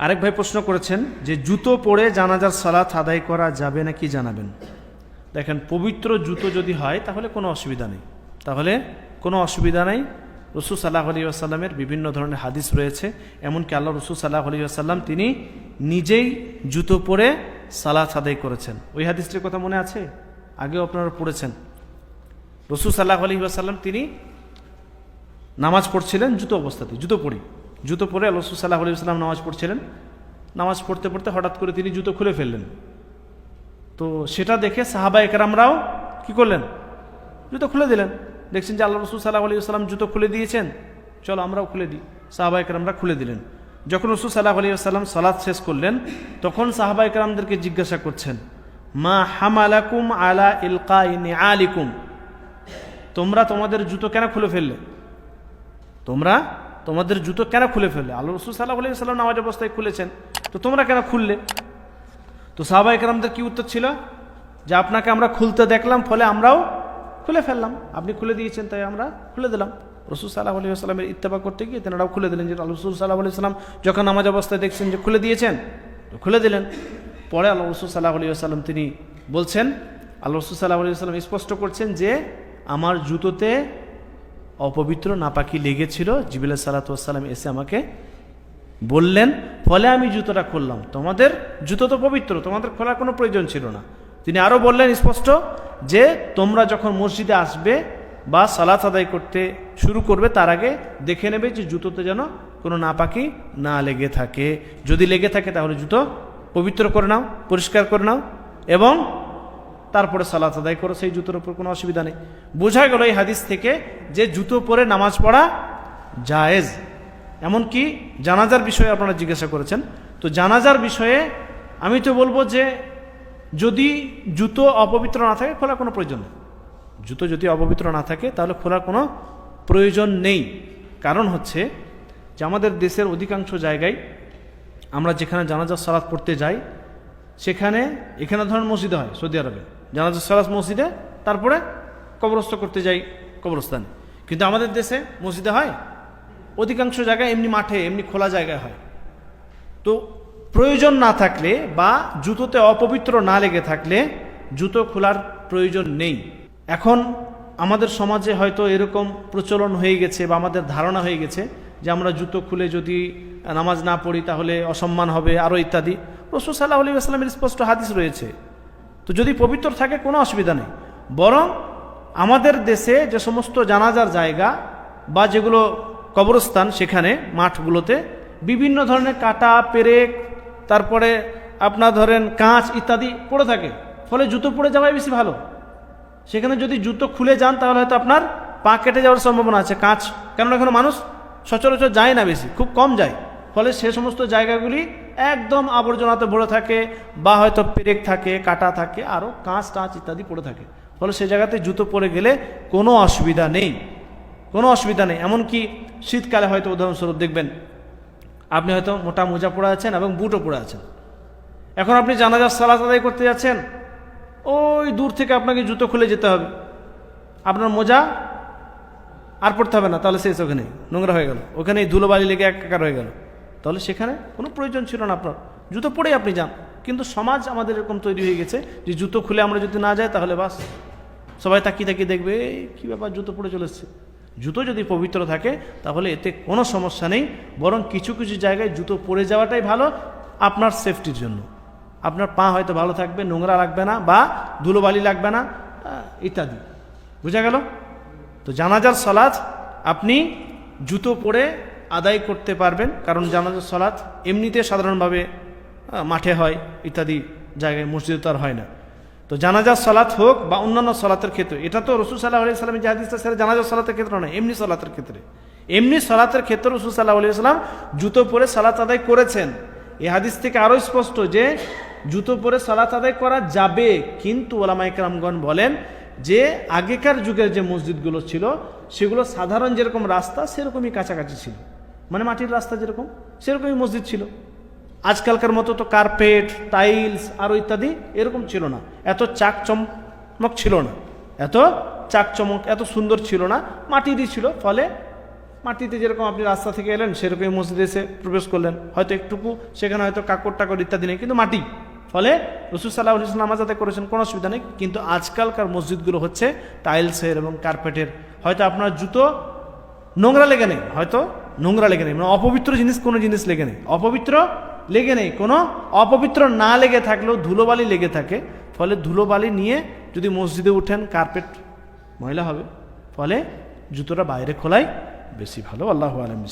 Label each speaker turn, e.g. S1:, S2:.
S1: আরেক ভাই প্রশ্ন করেছেন যে জুতো পরে জানাজার সালাত আদায় করা যাবে নাকি জানাবেন? দেখেন, পবিত্র জুতো যদি হয়, তাহলে কোনো অসুবিধা নেই। তাহলে কোনো অসুবিধা নেই। রসুল সাল্লাহ আলী আসাল্লামের বিভিন্ন ধরনের হাদিস রয়েছে। এমনকি আল্লাহ রসুল সাল্লাহ আলী আসাল্লাম তিনি নিজেই জুতো পরে সালাত আদায় করেছেন। ওই হাদিসটির কথা মনে আছে? আগেও আপনারা পড়েছেন। রসুল সাল্লাহ আলী আসাল্লাম তিনি নামাজ পড়ছিলেন জুতো অবস্থাতে জুতো পরে জুতো পরে রসুল সাল্লাহ আলী সাল্লাম নামাজ পড়ছিলেন। নামাজ পড়তে পড়তে হঠাৎ করে তিনি জুতো খুলে ফেললেন। তো সেটা দেখে সাহাবা একরামরাও কি করলেন? জুতো খুলে দিলেন। দেখছেন যে আল্লাহ রসুল সাল্লাহ আলী সাল্লাম জুতো খুলে দিয়েছেন। চলো আমরাও খুলে দিই। সাহাবা একরামরা খুলে দিলেন। যখন রসুল সাল্লাহ আলী সাল্লাম সালাদ শেষ করলেন, তখন সাহাবা একরামদেরকে জিজ্ঞাসা করছেন, মা হামালাকুম আলা ইলকা আলিকুম তোমরা তোমাদের জুতো কেন খুলে ফেললে? তোমরা তোমাদের জুতো কেন খুলে ফেললে? আল্লাহ রসুল সাল্লাহ সাল্লাম নামাজ অবস্থায় খুলেছেন। তো তোমরা কেন খুললে? তো সাহাবা একরামদের কি উত্তর ছিল? যে আপনাকে আমরা খুলতে দেখলাম, ফলে আমরাও খুলে ফেললাম। আপনি খুলে দিয়েছেন, তাই আমরা খুলে দিলাম। রসুল সাল্লাহ আলী আসলামের ইত্তেফা করতে গিয়ে তেনারাও খুলে দিলেন। যে রসুল সাল্লাহ আলি সাল্লাম যখন নামাজ অবস্থায় দেখছেন যে খুলে দিয়েছেন, তো খুলে দিলেন। পরে আল্লাহ রসুল সাল্লাহ আলী আসাল্লাম তিনি বলছেন, আল্লাহ রসুল সাল্লাহ আলী সাল্লাম স্পষ্ট করছেন যে, আমার জুতোতে অপবিত্র, নাপাকি লেগেছিল। জিবিল সাল্লাতাম এসে আমাকে বললেন, ফলে আমি জুতোটা খুললাম। তোমাদের জুতো তো পবিত্র, তোমাদের খোলার কোনো প্রয়োজন ছিল না। তিনি আরও বললেন স্পষ্ট যে, তোমরা যখন মসজিদে আসবে বা সালাত আদায় করতে শুরু করবে, তার আগে দেখে নেবে যে জুতোতে যেন কোনো নাপাকি না লেগে থাকে। যদি লেগে থাকে তাহলে জুতো পবিত্র করে নাও, পরিষ্কার করে নাও এবং তারপরে সালাত আদায় করো, সেই জুতোর উপর কোনো অসুবিধা নেই। বোঝা গেল এই হাদিস থেকে যে জুতো পরে নামাজ পড়া জায়েজ। এমনকি জানাজার বিষয়ে আপনারা জিজ্ঞাসা করেছেন। তো জানাজার বিষয়ে আমি তো বলব যে যদি জুতো অপবিত্র না থাকে, খোলার কোনো প্রয়োজন নেই। জুতো যদি অপবিত্র না থাকে, তাহলে খোলার কোনো প্রয়োজন নেই। কারণ হচ্ছে যে আমাদের দেশের অধিকাংশ জায়গায় আমরা যেখানে জানাজার সালাত পড়তে যাই সেখানে, এখানে ধরেন মসজিদে হয় সৌদি আরবে। জানাজার সালাত মসজিদে, তারপরে কবরস্থ করতে যাই কবরস্থানে। কিন্তু আমাদের দেশে মসজিদে হয়, অধিকাংশ জায়গায় এমনি মাঠে, এমনি খোলা জায়গায় হয়। তো প্রয়োজন না থাকলে বা জুতোতে অপবিত্র না লেগে থাকলে জুতো খোলার প্রয়োজন নেই। এখন আমাদের সমাজে হয়তো এরকম প্রচলন হয়ে গেছে বা আমাদের ধারণা হয়ে গেছে যে আমরা জুতো খুলে যদি নামাজ না পড়ি তাহলে অসম্মান হবে আরও ইত্যাদি। রসুল সাল্লাহ আলী আসলামের স্পষ্ট হাদিস রয়েছে। তো যদি পবিত্র থাকে, কোনো অসুবিধা নেই। বরং আমাদের দেশে যে সমস্ত জানাজার জায়গা বা যেগুলো কবরস্থান, সেখানে মাঠগুলোতে বিভিন্ন ধরনের কাটা, পেরেক, তারপরে আপনার ধরেন কাঁচ ইত্যাদি পড়ে থাকে। ফলে জুতো পড়ে যাওয়াই বেশি ভালো। সেখানে যদি জুতো খুলে যান, তাহলে হয়তো আপনার পা কেটে যাওয়ার সম্ভাবনা আছে, কাঁচ। কেননা এখানে মানুষ সচরাচর যায় না বেশি, খুব কম যায়। ফলে সে সমস্ত জায়গাগুলি একদম আবর্জনাতে ভরে থাকে বা হয়তো পেরেক থাকে, কাটা থাকে আরও কাঁচ টাঁচ ইত্যাদি পড়ে থাকে। ফলে সে জায়গাতে জুতো পরে গেলে কোনো অসুবিধা নেই। কোনো অসুবিধা নেই। এমনকি শীতকালে হয়তো উদাহরণস্বরূপ দেখবেন, আপনি হয়তো মোটা মোজা পরে আছেন এবং বুটও পরে আছেন। এখন আপনি জানাজার সালাত আদায় করতে যাচ্ছেন, ওই দূর থেকে আপনাকে জুতো খুলে যেতে হবে। আপনার মোজা আর পড়তে হবে না, তাহলে শেষ ওখানে নোংরা হয়ে গেল। ওখানেই ধুলোবালি লেগে একাকার হয়ে গেল। তাহলে সেখানে কোনো প্রয়োজন ছিল না আপনার। জুতো পরেই আপনি যান। কিন্তু সমাজ আমাদের এরকম তৈরি হয়ে গেছে যে জুতো খুলে আমরা যদি না যাই তাহলে বাস। সবাই তাকিয়ে তাকিয়ে দেখবে কী ব্যাপার জুতো পরে চলে এসছে? জুতো যদি পবিত্র থাকে তাহলে এতে কোনো সমস্যা নেই। বরং কিছু কিছু জায়গায় জুতো পরে যাওয়াটাই ভালো আপনার সেফটির জন্য। আপনার পা হয়তো ভালো থাকবে, নোংরা লাগবে না বা ধুলোবালি লাগবে না ইত্যাদি। বুঝা গেল? তো জানাজার সলাৎ আপনি জুতো পরে আদায় করতে পারবেন, কারণ জানাজার সলাৎ এমনিতে সাধারণভাবে মাঠে হয়, ইত্যাদি জায়গায় মসজিদে তো আর হয় না। তো জানাজার সলাৎ হোক বা অন্যান্য সলাতের ক্ষেত্রে, এটা তো রসুল সাল্লাহ আলি সাল্লামের জাহাদিসটা সেটা জানাজার সলাতের ক্ষেত্রে নয়, এমনি সলাতের ক্ষেত্রে। এমনি সলাতের ক্ষেত্রে রসুল সাল্লাহ আলি সাল্লাম জুতো পরে সালাত আদায় করেছেন। এই হাদিস থেকে আরও স্পষ্ট যে, জুতো পরে সালাত আদায় করা যাবে, কিন্তু ওলামাইকরামগণ বলেন যে, আগেকার যুগের যে মসজিদগুলো ছিল, সেগুলো সাধারণ যেরকম রাস্তা, সেরকমই কাছাকাছি ছিল। মানে মাটির রাস্তা যেরকম, সেরকমই মসজিদ ছিল। আজকালকার মতো তো কার্পেট টাইলস আরও ইত্যাদি এরকম ছিল না। এত চাক চমক ছিল না। এত চাক চমক এত সুন্দর ছিল না। মাটিরই ছিল, ফলে মাটিতে যেরকম আপনি রাস্তা থেকে এলেন, সেরকমই মসজিদে এসে প্রবেশ করলেন। হয়তো একটুকু, সেখানে হয়তো কাকড় টাকড় ইত্যাদি নেই, কিন্তু মাটি। ফলে রসুল সাল্লাহ ইসলাম আদায় করেছেন, কোনো অসুবিধা নেই। কিন্তু আজকালকার মসজিদগুলো হচ্ছে টাইলসের এবং কার্পেটের হয়তো আপনার জুতো নোংরা লেগে নেই, হয়তো নোংরা লেগে নেই। মানে অপবিত্র জিনিস কোনো জিনিস লেগে নেই। অপবিত্র লেগে নেই। কোনো অপবিত্র না লেগে থাকলেও ধুলোবালি লেগে থাকে। ফলে ধুলোবালি নিয়ে যদি মসজিদে উঠেন কার্পেট ময়লা হবে। ফলে জুতোটা বাইরে খোলাই বেশি ভালো। আল্লাহ আলম